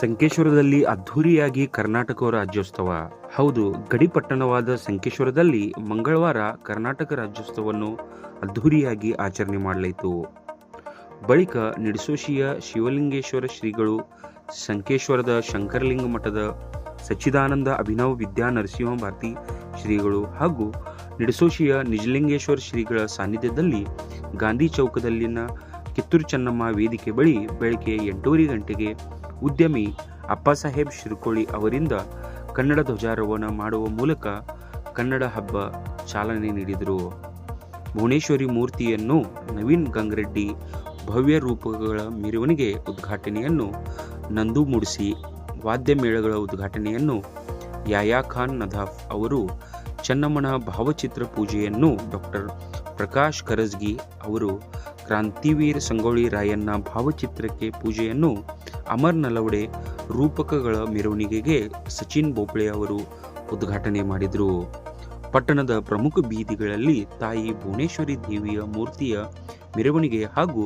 ಸಂಕೇಶ್ವರದಲ್ಲಿ ಅದ್ಧೂರಿಯಾಗಿ ಕರ್ನಾಟಕ ರಾಜ್ಯೋತ್ಸವ. ಹೌದು ಗಡಿಪಟ್ಟಣವಾದ ಸಂಕೇಶ್ವರದಲ್ಲಿ ಮಂಗಳವಾರ ಕರ್ನಾಟಕ ರಾಜ್ಯೋತ್ಸವವನ್ನು ಅದ್ಧೂರಿಯಾಗಿ ಆಚರಣೆ ಮಾಡಲಾಯಿತು. ಬಳಿಕ ನಿಡಸೋಶಿಯ ಶಿವಲಿಂಗೇಶ್ವರ ಶ್ರೀಗಳು, ಸಂಕೇಶ್ವರದ ಶಂಕರಲಿಂಗ ಮಠದ ಸಚ್ಚಿದಾನಂದ ಅಭಿನವ ವಿದ್ಯಾ ನರಸಿಂಹ ಭಾರತಿ ಶ್ರೀಗಳು ಹಾಗೂ ನಿಡಸೋಶಿಯ ನಿಜಲಿಂಗೇಶ್ವರ ಶ್ರೀಗಳ ಸಾನ್ನಿಧ್ಯದಲ್ಲಿ ಗಾಂಧಿ ಚೌಕದಲ್ಲಿನ ಕಿತ್ತೂರು ಚೆನ್ನಮ್ಮ ವೇದಿಕೆ ಬಳಿ ಬೆಳಗ್ಗೆ ಎಂಟೂವರೆ ಗಂಟೆಗೆ ಉದ್ಯಮಿ ಅಪ್ಪಾಸಾಹೇಬ್ ಶಿರ್ಕೋಳಿ ಅವರಿಂದ ಕನ್ನಡ ಧ್ವಜಾರೋಹಣ ಮಾಡುವ ಮೂಲಕ ಕನ್ನಡ ಹಬ್ಬ ಚಾಲನೆ ನೀಡಿದರು. ಭುವನೇಶ್ವರಿ ಮೂರ್ತಿಯನ್ನು ನವೀನ್ ಗಂಗರೆಡ್ಡಿ ಭವ್ಯ ರೂಪಗಳ ಮೆರವಣಿಗೆ ಉದ್ಘಾಟನೆಯನ್ನು ನಂದು ಮೂಡಿಸಿ ವಾದ್ಯ ಮೇಳಗಳ ಉದ್ಘಾಟನೆಯನ್ನು ಯಾಯಾ ಖಾನ್ ನದಾಫ್ ಅವರು ಚೆನ್ನಮ್ಮನ ಭಾವಚಿತ್ರ ಪೂಜೆಯನ್ನು ಡಾಕ್ಟರ್ ಪ್ರಕಾಶ್ ಕರಜ್ಗಿ ಅವರು ಕ್ರಾಂತಿವೀರ್ ಸಂಗೊಳ್ಳಿ ರಾಯಣ್ಣ ಭಾವಚಿತ್ರಕ್ಕೆ ಪೂಜೆಯನ್ನು ಅಮರ್ ನಲವಡೆ ರೂಪಕಗಳ ಮೆರವಣಿಗೆಗೆ ಸಚಿನ್ ಬೋಬ್ಳೆ ಅವರು ಉದ್ಘಾಟನೆ ಮಾಡಿದರು. ಪಟ್ಟಣದ ಪ್ರಮುಖ ಬೀದಿಗಳಲ್ಲಿ ತಾಯಿ ಭುವನೇಶ್ವರಿ ದೇವಿಯ ಮೂರ್ತಿಯ ಮೆರವಣಿಗೆ ಹಾಗೂ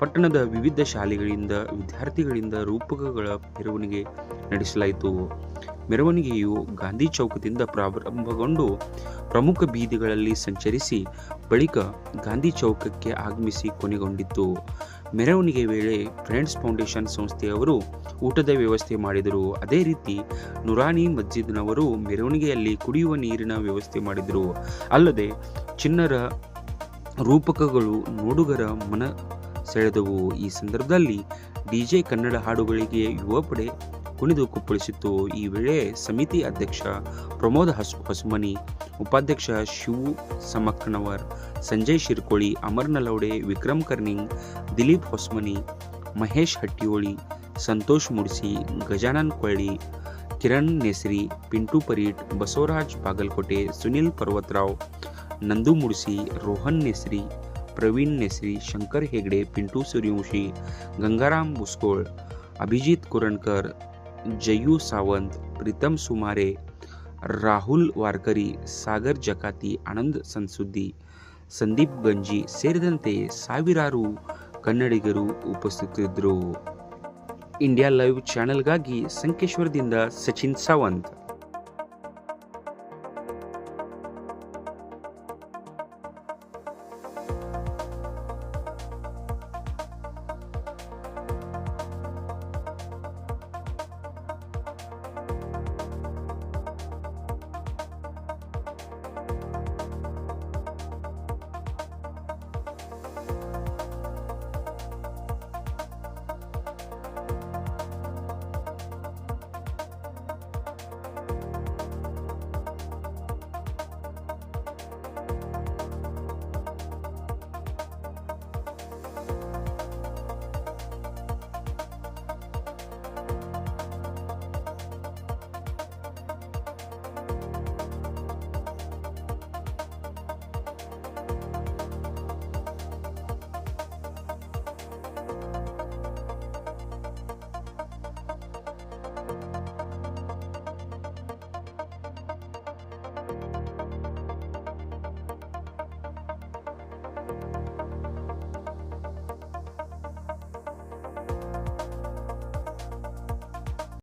ಪಟ್ಟಣದ ವಿವಿಧ ಶಾಲೆಗಳಿಂದ ವಿದ್ಯಾರ್ಥಿಗಳಿಂದ ರೂಪಕಗಳ ಮೆರವಣಿಗೆ ನಡೆಸಲಾಯಿತು. ಮೆರವಣಿಗೆಯು ಗಾಂಧಿ ಚೌಕದಿಂದ ಪ್ರಾರಂಭಗೊಂಡು ಪ್ರಮುಖ ಬೀದಿಗಳಲ್ಲಿ ಸಂಚರಿಸಿ ಬಳಿಕ ಗಾಂಧಿ ಚೌಕಕ್ಕೆ ಆಗಮಿಸಿ ಕೊನೆಗೊಂಡಿತ್ತು. ಮೆರವಣಿಗೆ ವೇಳೆ ಫ್ರೆಂಡ್ಸ್ ಫೌಂಡೇಶನ್ ಸಂಸ್ಥೆಯವರು ಊಟದ ವ್ಯವಸ್ಥೆ ಮಾಡಿದರು. ಅದೇ ರೀತಿ ನುರಾನಿ ಮಸ್ಜಿದ್ನವರು ಮೆರವಣಿಗೆಯಲ್ಲಿ ಕುಡಿಯುವ ನೀರಿನ ವ್ಯವಸ್ಥೆ ಮಾಡಿದರು. ಅಲ್ಲದೆ ಚಿನ್ನರ ರೂಪಕಗಳು ನೋಡುಗರ ಮನ ಸೆಳೆದವು. ಈ ಸಂದರ್ಭದಲ್ಲಿ ಡಿಜೆ ಕನ್ನಡ ಹಾಡುಗಳಿಗೆ ಯುವ ಪಡೆ ಕುಣಿದು ಕುಪ್ಪಳಿಸಿತ್ತು. ಈ ವೇಳೆ ಸಮಿತಿ ಅಧ್ಯಕ್ಷ ಪ್ರಮೋದ್ ಹಸ್, ಹೊಸಮನಿ, ಉಪಾಧ್ಯಕ್ಷ ಶಿವು ಸಮಕ್ಕನವರ್, ಸಂಜಯ್ ಶಿರ್ಕೋಳಿ ಅಮರ್ ನಲವಡೆ ವಿಕ್ರಮ್ ಕರ್ನಿಂಗ್, ದಿಲೀಪ್ ಹೊಸಮನಿ, ಮಹೇಶ್ ಹಟ್ಟಿಯೋಳಿ ಸಂತೋಷ್ ಮುಡಿಸಿ, ಗಜಾನನ್ ಕೊಳ್ಳಿ ಕಿರಣ್ ನೆಸ್ರಿ, ಪಿಂಟು ಪರೀಟ್, ಬಸವರಾಜ್ ಬಾಗಲಕೋಟೆ, ಸುನಿಲ್ ಪರ್ವತರಾವ್, ನಂದು ಮುಡಿಸಿ, ರೋಹನ್ ನೆಸ್ರಿ ಪ್ರವೀಣ್ ನೆಸ್ರಿ, ಶಂಕರ್ ಹೆಗ್ಡೆ, ಪಿಂಟು ಸೂರ್ಯವಂಶಿ, ಗಂಗಾರಾಮ್ ಮುಸ್ಕೋಳ್ ಅಭಿಜಿತ್ ಕುರಣಕರ್, ಜಯು ಸಾವಂತ್ ಪ್ರೀತಮ್ ಸುಮಾರೆ, ರಾಹುಲ್ ವಾರ್ಕರಿ सागर ಜಕಾತಿ, ಆನಂದ್ ಸನ್ಸುದ್ದಿ ಸಂದೀಪ್ ಗಂಜಿ ಸೇರಿದಂತೆ ಸಾವಿರಾರು ಕನ್ನಡಿಗರು ಉಪಸ್ಥಿತರಿದ್ದರು ಇಂಡಿಯಾ ಲೈವ್ ಚಾನೆಲ್ಗಾಗಿ ಸಂಕೇಶ್ವರದಿಂದ ಸಚಿನ್ ಸಾವಂತ್.